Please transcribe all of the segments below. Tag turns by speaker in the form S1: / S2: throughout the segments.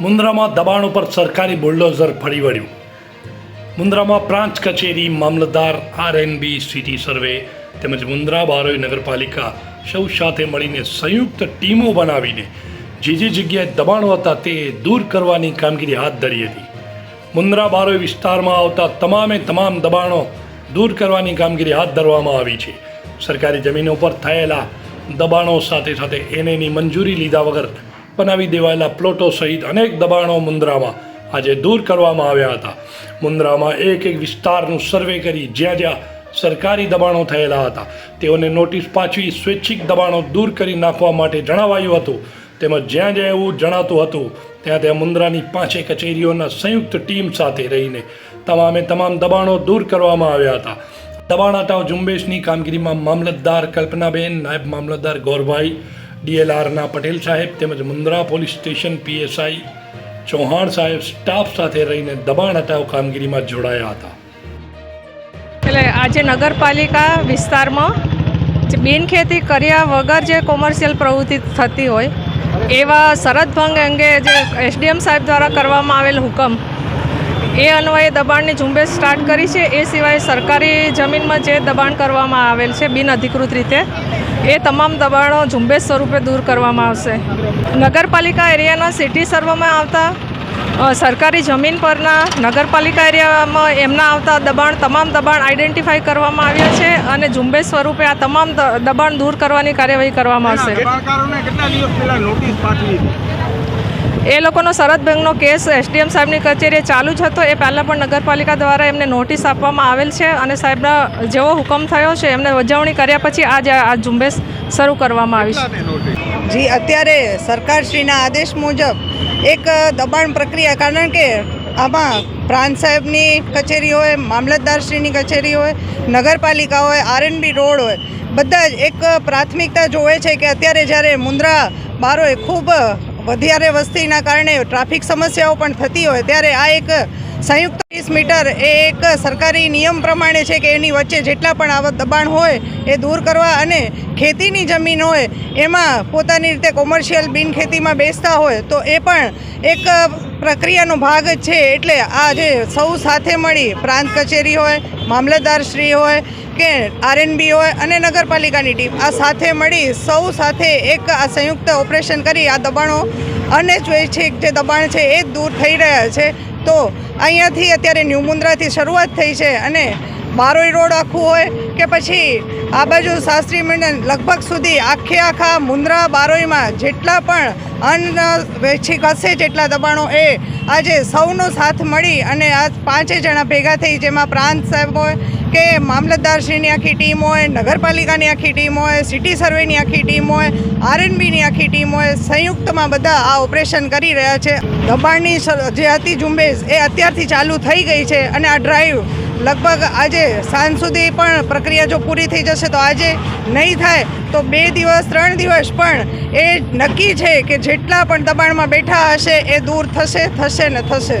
S1: મુન્દ્રામાં દબાણ ઉપર સરકારી બુલડોઝર ફરી વળ્યું. મુન્દ્રામાં પ્રાંત કચેરી મામલતદાર આરએનબી સિટી સર્વે તેમજ મુન્દ્રા બારોઈ નગરપાલિકા સૌ સાથે મળીને સંયુક્ત ટીમો બનાવીને જે જે જગ્યાએ દબાણો હતા તે દૂર કરવાની કામગીરી હાથ ધરી હતી. મુન્દ્રા બારોઈ વિસ્તારમાં આવતા તમામે તમામ દબાણો દૂર કરવાની કામગીરી હાથ ધરવામાં આવી છે. સરકારી જમીનો પર થયેલા દબાણો સાથે સાથે એનેની મંજૂરી લીધા વગર બનાવી દેવાયેલા પ્લોટો સહિત અનેક દબાણો મુન્દ્રામાં આજે દૂર કરવામાં આવ્યા હતા. મુન્દ્રામાં એક એક વિસ્તારનું સર્વે કરી જ્યાં જ્યાં સરકારી દબાણો થયેલા હતા. તેઓને નોટિસ પાછવી સ્વૈચ્છિક દબાણો દૂર કરી નાખવા માટે જણાવાયું હતું. તેમજ જ્યાં જ્યાં એવું જણાતું હતું, ત્યાં ત્યાં મુન્દ્રાની પાંચે કચેરીઓના સંયુક્ત ટીમ સાથે રહીને તમામે તમામ દબાણો દૂર કરવામાં આવ્યા હતા. દબાણ હટાવ ઝુંબેશની કામગીરીમાં મામલતદાર કલ્પનાબેન, નાયબ મામલતદાર ગૌરભાઈ ડીએલઆરના પટેલ સાહેબ તેમજ Mundra police station PSI Chauhan સાહેબ સ્ટાફ સાથે રહીને દબાણ હટાવ કામગીરીમાં જોડાયા હતા.
S2: એટલે આજે નગરપાલિકા વિસ્તારમાં બિનખેતી કર્યા વગર જે કોમર્શિયલ પ્રવૃત્તિ થતી હોય, એવા શરત ભંગ અંગે જે એસડીએમ સાહેબ દ્વારા કરવામાં આવેલ હુકમ એ અન્વયે દબાણની ઝુંબેશ સ્ટાર્ટ કરી છે. એ સિવાય સરકારી જમીનમાં જે દબાણ કરવામાં આવેલ છે બિનઅધિકૃત રીતે, એ તમામ દબાણો ઝુંબેશ સ્વરૂપે દૂર કરવામાં આવશે. નગરપાલિકા એરિયાના સિટી સર્વમાં આવતા સરકારી જમીન પરના નગરપાલિકા એરિયામાં એમના આવતા દબાણ, તમામ દબાણ આઈડેન્ટિફાઈ કરવામાં આવ્યા છે અને ઝુંબેશ સ્વરૂપે આ તમામ દબાણ દૂર કરવાની કાર્યવાહી કરવામાં આવશે. એ લોકોનો શરત ભંગનો કેસ એસડીએમ સાહેબની કચેરીએ ચાલુ જ હતો. એ પહેલાં પણ નગરપાલિકા દ્વારા એમને નોટિસ આપવામાં આવેલ છે અને સાહેબના જેવો હુકમ થયો છે, એમને વજવણી કર્યા પછી આજે આ ઝુંબેશ શરૂ કરવામાં આવી છે.
S3: જી, અત્યારે સરકારશ્રીના આદેશ મુજબ એક દબાણ પ્રક્રિયા, કારણ કે આમાં પ્રાંત સાહેબની કચેરી હોય, મામલતદારશ્રીની કચેરી હોય, નગરપાલિકા હોય આરએનબી રોડ હોય, બધા જ એક પ્રાથમિકતા જોવે છે કે અત્યારે જ્યારે મુન્દ્રા બારોએ ખૂબ વધારે વસ્તીના કારણે ટ્રાફિક સમસ્યાઓ પણ થતી હોય ત્યારે આ એક સંયુક્ત વીસ મીટર એ એક સરકારી નિયમ પ્રમાણે છે કે એની વચ્ચે જેટલા પણ આવા દબાણ હોય એ દૂર કરવા અને ખેતીની જમીન હોય એમાં પોતાની રીતે કોમર્શિયલ બિન ખેતીમાં બેસતા હોય તો એ પણ એક પ્રક્રિયાનો ભાગ જ છે એટલે આ જે સૌ સાથે મળી પ્રાંત કચેરી હોય મામલતદારશ્રી હોય કે આરએનબી હોય અને નગરપાલિકાની ટીમ આ સાથે મળી સૌ સાથે એક આ સંયુક્ત ઓપરેશન કરી આ દબાણો અને સ્વૈચ્છિક જે દબાણ છે એ જ દૂર થઈ રહ્યા છે. તો અહીંયાથી અત્યારે ન્યૂ મુન્દ્રાથી શરૂઆત થઈ છે અને બારોઈ રોડ આખું હોય કે પછી આ બાજુ શાસ્ત્રી મંડળ લગભગ સુધી આખે આખા મુન્દ્રા બારોઈમાં જેટલા પણ અન્ન વેચી હશે જેટલા દબાણો એ આજે સૌનો સાથ મળી અને આ પાંચે જણા ભેગા થઈ જેમાં પ્રાંત સાહેબ હોય કે મામલતદારશ્રીની આખી ટીમ હોય, નગરપાલિકાની આખી ટીમ હોય, સિટી સર્વેની આખી ટીમ હોય, આરએનબીની આખી ટીમ હોય, સંયુક્તમાં બધા આ ઓપરેશન કરી રહ્યા છે. દબાણની જે હતી ઝુંબેશ એ અત્યારથી ચાલુ થઈ ગઈ છે અને આ ડ્રાઈવ લગભગ આજે સાંજ સુધી પણ પ્રક્રિયા જો પૂરી થઈ જશે તો આજે નહીં થાય, તો બે દિવસ, ત્રણ દિવસ પણ એ નક્કી છે કે જેટલા પણ દબાણમાં બેઠા હશે એ દૂર થશે થશે ને થશે.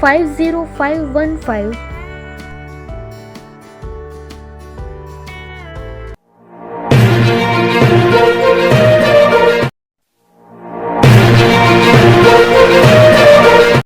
S4: five zero five one five